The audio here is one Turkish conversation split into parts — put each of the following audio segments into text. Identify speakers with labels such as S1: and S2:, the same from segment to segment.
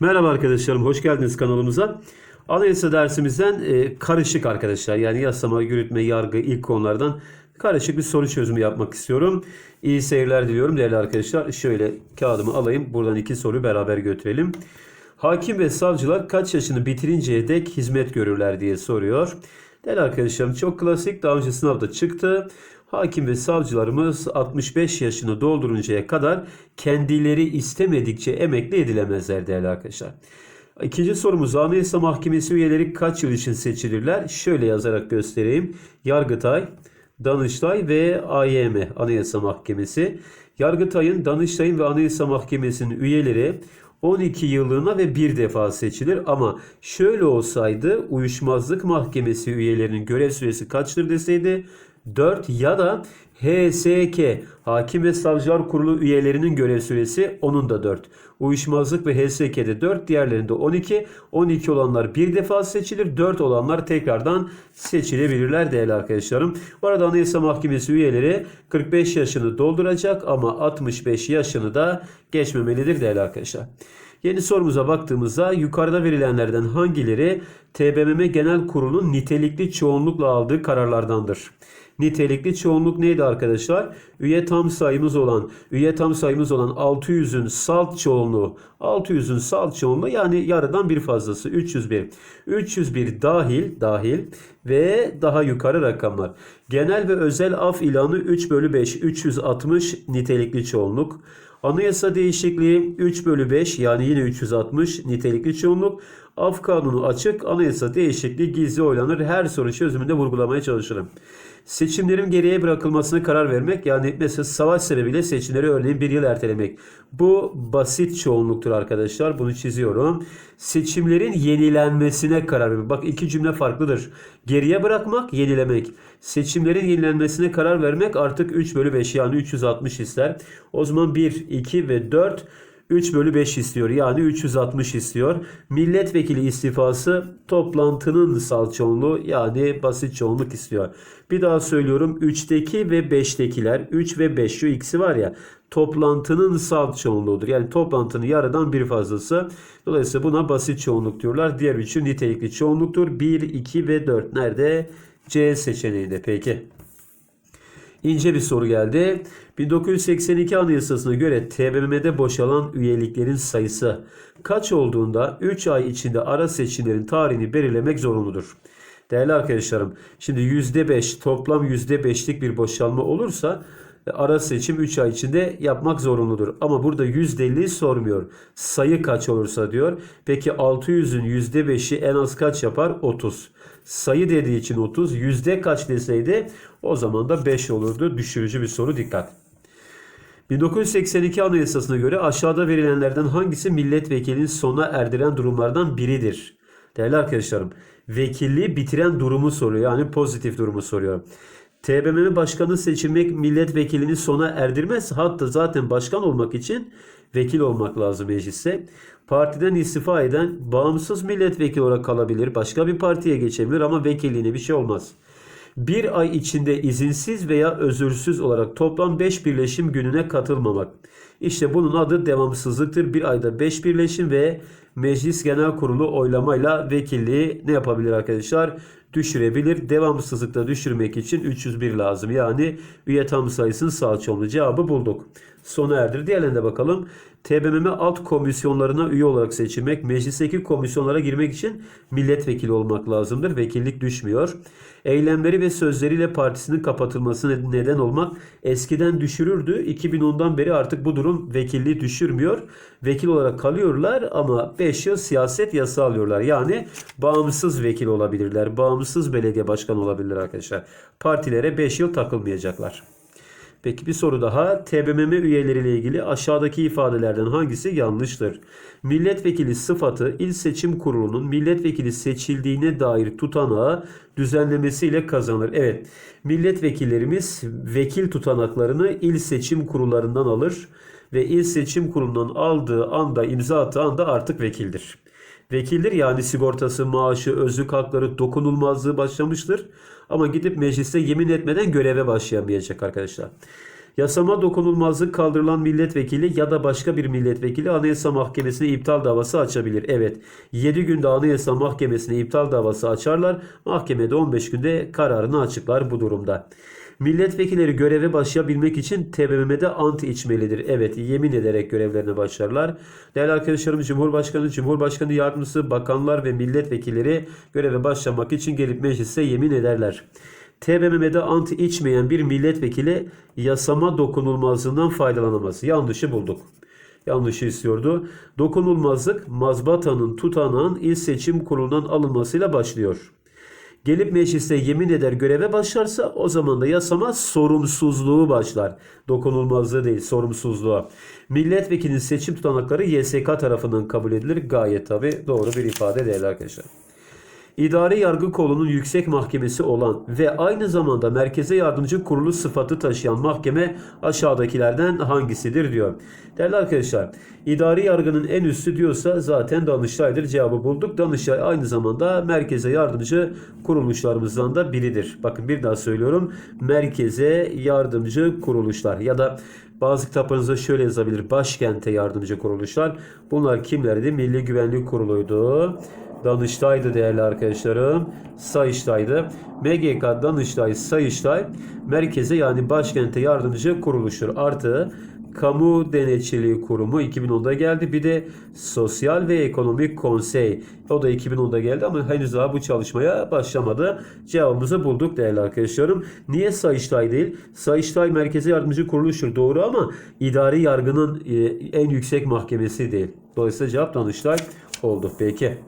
S1: Merhaba arkadaşlarım, hoş geldiniz kanalımıza. Anayasa dersimizden e, karışık arkadaşlar. Yani yasama, yürütme, yargı ilk konulardan karışık bir soru çözümü yapmak istiyorum. İyi seyirler diliyorum değerli arkadaşlar. Şöyle kağıdımı alayım. Buradan iki soruyu beraber götürelim. Hakim ve savcılar kaç yaşını bitirinceye dek hizmet görürler diye soruyor. Değerli arkadaşlarım çok klasik daha önce sınavda çıktı. Hakim ve savcılarımız 65 yaşını dolduruncaya kadar kendileri istemedikçe emekli edilemezler değerli arkadaşlar. İkinci sorumuz Anayasa Mahkemesi üyeleri kaç yıl için seçilirler? Şöyle yazarak göstereyim. Yargıtay, Danıştay ve AYM Anayasa Mahkemesi. Yargıtay'ın, Danıştay'ın ve Anayasa Mahkemesi'nin üyeleri 12 yıllığına ve bir defa seçilir ama şöyle olsaydı uyuşmazlık mahkemesi üyelerinin görev süresi kaçtır deseydi 4 ya da HSK Hakim ve Savcılar Kurulu üyelerinin görev süresi onun da 4. Uyuşmazlık ve HSK'de 4 diğerlerinde 12. 12 olanlar bir defa seçilir. 4 olanlar tekrardan seçilebilirler değerli arkadaşlarım. Bu arada Anayasa Mahkemesi üyeleri 45 yaşını dolduracak ama 65 yaşını da geçmemelidir değerli arkadaşlar. Yeni sorumuza baktığımızda yukarıda verilenlerden hangileri TBMM Genel Kurulu'nun nitelikli çoğunlukla aldığı kararlardandır? Nitelikli çoğunluk neydi arkadaşlar? Üye tam sayımız olan, üye tam sayımız olan 600'ün salt çoğunluğu, 600'ün salt çoğunluğu yani yarıdan bir fazlası 301. 301 dahil, dahil ve daha yukarı rakamlar. Genel ve özel af ilanı 3 bölü 5, 360 nitelikli çoğunluk. Anayasa değişikliği 3 bölü 5 yani yine 360 nitelikli çoğunluk. Af kanunu açık, anayasa değişikliği gizli oylanır. Her soru çözümünde vurgulamaya çalışırım. Seçimlerin geriye bırakılmasına karar vermek yani mesela savaş sebebiyle seçimleri örneğin bir yıl ertelemek. Bu basit çoğunluktur arkadaşlar. Bunu çiziyorum. Seçimlerin yenilenmesine karar vermek. Bak iki cümle farklıdır. Geriye bırakmak, yenilemek. Seçimlerin yenilenmesine karar vermek artık 3 bölü 5 yani 360 ister. O zaman 1, 2 ve 4 3 bölü 5 istiyor. Yani 360 istiyor. Milletvekili istifası toplantının sal çoğunluğu yani basit çoğunluk istiyor. Bir daha söylüyorum. 3'teki ve 5'tekiler 3 ve 5 şu ikisi var ya toplantının salt çoğunluğudur. Yani toplantının yarıdan bir fazlası. Dolayısıyla buna basit çoğunluk diyorlar. Diğer üçü nitelikli çoğunluktur. 1, 2 ve 4 nerede? C seçeneğinde. Peki. İnce bir soru geldi. 1982 Anayasası'na göre TBMM'de boşalan üyeliklerin sayısı kaç olduğunda 3 ay içinde ara seçimlerin tarihini belirlemek zorunludur. Değerli arkadaşlarım, şimdi %5 toplam %5'lik bir boşalma olursa ara seçim 3 ay içinde yapmak zorunludur. Ama burada %50'yi sormuyor. Sayı kaç olursa diyor. Peki 600'ün %5'i en az kaç yapar? 30. Sayı dediği için 30. Yüzde kaç deseydi o zaman da 5 olurdu. Düşürücü bir soru dikkat. 1982 Anayasası'na göre aşağıda verilenlerden hangisi milletvekilinin sona erdiren durumlardan biridir? Değerli arkadaşlarım, vekilliği bitiren durumu soruyor. Yani pozitif durumu soruyor. TBMM başkanı seçilmek milletvekilini sona erdirmez. Hatta zaten başkan olmak için vekil olmak lazım mecliste. Partiden istifa eden bağımsız milletvekili olarak kalabilir. Başka bir partiye geçebilir ama vekilliğine bir şey olmaz. Bir ay içinde izinsiz veya özürsüz olarak toplam 5 birleşim gününe katılmamak. İşte bunun adı devamsızlıktır. Bir ayda 5 birleşim ve Meclis Genel Kurulu oylamayla vekilliği ne yapabilir arkadaşlar? Düşürebilir. Devamsızlıkta düşürmek için 301 lazım. Yani üye tam sayısının sağ cevabı bulduk. Sona erdir. Diğerlerine bakalım. TBMM alt komisyonlarına üye olarak seçilmek, meclisteki komisyonlara girmek için milletvekili olmak lazımdır. Vekillik düşmüyor. Eylemleri ve sözleriyle partisinin kapatılmasına neden olmak eskiden düşürürdü. 2010'dan beri artık bu durum vekilliği düşürmüyor. Vekil olarak kalıyorlar ama 5 yıl siyaset yasa alıyorlar. Yani bağımsız vekil olabilirler. Bağımsız belediye başkanı olabilirler arkadaşlar. Partilere 5 yıl takılmayacaklar. Peki bir soru daha. TBMM üyeleriyle ilgili aşağıdaki ifadelerden hangisi yanlıştır? Milletvekili sıfatı il seçim kurulunun milletvekili seçildiğine dair tutanağı düzenlemesiyle kazanır. Evet. Milletvekillerimiz vekil tutanaklarını il seçim kurullarından alır ve il seçim kurulundan aldığı anda imza attığı anda artık vekildir. Vekildir yani sigortası, maaşı, özlük hakları, dokunulmazlığı başlamıştır. Ama gidip mecliste yemin etmeden göreve başlayamayacak arkadaşlar. Yasama dokunulmazlık kaldırılan milletvekili ya da başka bir milletvekili Anayasa Mahkemesi'ne iptal davası açabilir. Evet 7 günde Anayasa Mahkemesi'ne iptal davası açarlar. Mahkemede 15 günde kararını açıklar bu durumda. Milletvekilleri göreve başlayabilmek için TBMM'de ant içmelidir. Evet yemin ederek görevlerine başlarlar. Değerli arkadaşlarım Cumhurbaşkanı, Cumhurbaşkanı Yardımcısı, bakanlar ve milletvekilleri göreve başlamak için gelip meclise yemin ederler. TBMM'de ant içmeyen bir milletvekili yasama dokunulmazlığından faydalanamaz. Yanlışı bulduk. Yanlışı istiyordu. Dokunulmazlık mazbatanın tutanağın il seçim kurulundan alınmasıyla başlıyor. Gelip mecliste yemin eder göreve başlarsa o zaman da yasama sorumsuzluğu başlar. Dokunulmazlığı değil sorumsuzluğa. Milletvekilinin seçim tutanakları YSK tarafından kabul edilir. Gayet tabi doğru bir ifade değil arkadaşlar. İdari Yargı Kolu'nun yüksek mahkemesi olan ve aynı zamanda merkeze yardımcı kurulu sıfatı taşıyan mahkeme aşağıdakilerden hangisidir diyor. Değerli arkadaşlar, idari yargının en üstü diyorsa zaten Danıştay'dır cevabı bulduk. Danıştay aynı zamanda merkeze yardımcı kuruluşlarımızdan da biridir. Bakın bir daha söylüyorum. Merkeze yardımcı kuruluşlar ya da bazı kitaplarınızda şöyle yazabilir. Başkente yardımcı kuruluşlar. Bunlar kimlerdi? Milli Güvenlik Kurulu'ydu. Danıştay'dı değerli arkadaşlarım. Sayıştay'dı. MGK, Danıştay, Sayıştay merkeze yani başkente yardımcı kuruluştur. Artı Kamu Denetçiliği Kurumu 2010'da geldi. Bir de Sosyal ve Ekonomik Konsey. O da 2010'da geldi ama henüz daha bu çalışmaya başlamadı. Cevabımızı bulduk değerli arkadaşlarım. Niye Sayıştay değil? Sayıştay merkeze yardımcı kuruluştur doğru ama idari yargının e, en yüksek mahkemesi değil. Dolayısıyla cevap Danıştay oldu. Peki.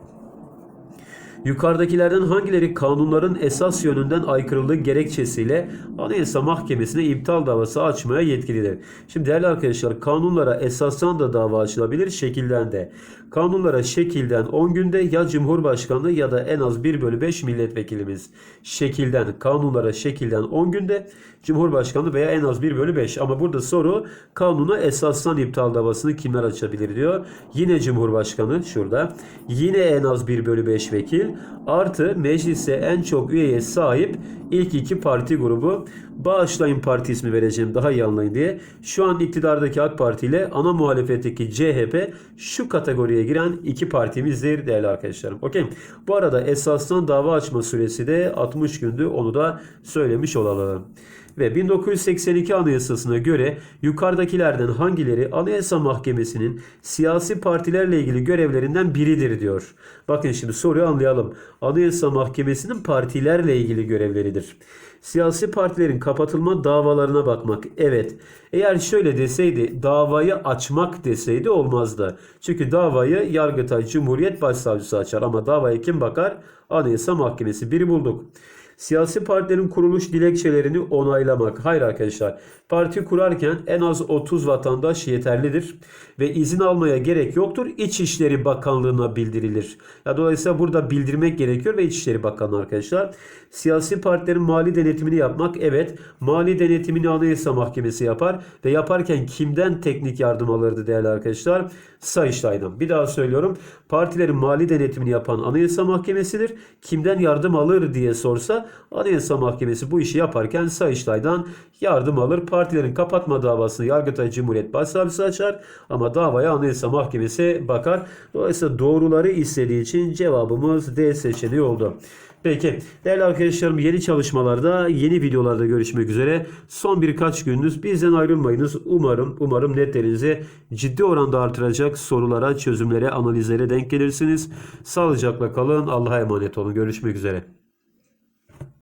S1: Yukarıdakilerden hangileri kanunların esas yönünden aykırılığı gerekçesiyle Anayasa Mahkemesi'ne iptal davası açmaya yetkilidir? Şimdi değerli arkadaşlar kanunlara esasdan da dava açılabilir şekilden de. Kanunlara şekilden 10 günde ya Cumhurbaşkanı ya da en az 1 bölü 5 milletvekilimiz. Şekilden kanunlara şekilden 10 günde Cumhurbaşkanı veya en az 1 bölü 5 ama burada soru kanuna esasdan iptal davasını kimler açabilir diyor. Yine Cumhurbaşkanı şurada. Yine en az 1 bölü 5 vekil. Artı meclise en çok üyeye sahip ilk iki parti grubu. Bağışlayın parti ismi vereceğim daha iyi anlayın diye. Şu an iktidardaki AK Parti ile ana muhalefetteki CHP şu kategoriye giren iki partimizdir değerli arkadaşlarım. Okey. Bu arada esasdan dava açma süresi de 60 gündü. Onu da söylemiş olalım. Ve 1982 Anayasası'na göre yukarıdakilerden hangileri Anayasa Mahkemesi'nin siyasi partilerle ilgili görevlerinden biridir diyor. Bakın şimdi soruyu anlayalım. Anayasa Mahkemesi'nin partilerle ilgili görevleridir. Siyasi partilerin kapatılma davalarına bakmak. Evet. Eğer şöyle deseydi davayı açmak deseydi olmazdı. Çünkü davayı Yargıtay Cumhuriyet Başsavcısı açar ama davaya kim bakar? Anayasa Mahkemesi. Biri bulduk. Siyasi partilerin kuruluş dilekçelerini onaylamak. Hayır arkadaşlar. Parti kurarken en az 30 vatandaş yeterlidir ve izin almaya gerek yoktur. İçişleri Bakanlığı'na bildirilir. Ya dolayısıyla burada bildirmek gerekiyor ve İçişleri Bakanlığı arkadaşlar. Siyasi partilerin mali denetimini yapmak. Evet. Mali denetimini Anayasa Mahkemesi yapar ve yaparken kimden teknik yardım alırdı değerli arkadaşlar? Sayıştay'dan. Bir daha söylüyorum. Partilerin mali denetimini yapan Anayasa Mahkemesi'dir. Kimden yardım alır diye sorsa Anayasa Mahkemesi bu işi yaparken Sayıştay'dan yardım alır. Partilerin kapatma davasını Yargıtay Cumhuriyet Başsavcısı açar ama davaya Anayasa Mahkemesi bakar. Dolayısıyla doğruları istediği için cevabımız D seçeneği oldu. Peki değerli arkadaşlarım yeni çalışmalarda yeni videolarda görüşmek üzere. Son birkaç gününüz bizden ayrılmayınız. Umarım umarım netlerinizi ciddi oranda artıracak sorulara, çözümlere, analizlere denk gelirsiniz. Sağlıcakla kalın. Allah'a emanet olun. Görüşmek üzere.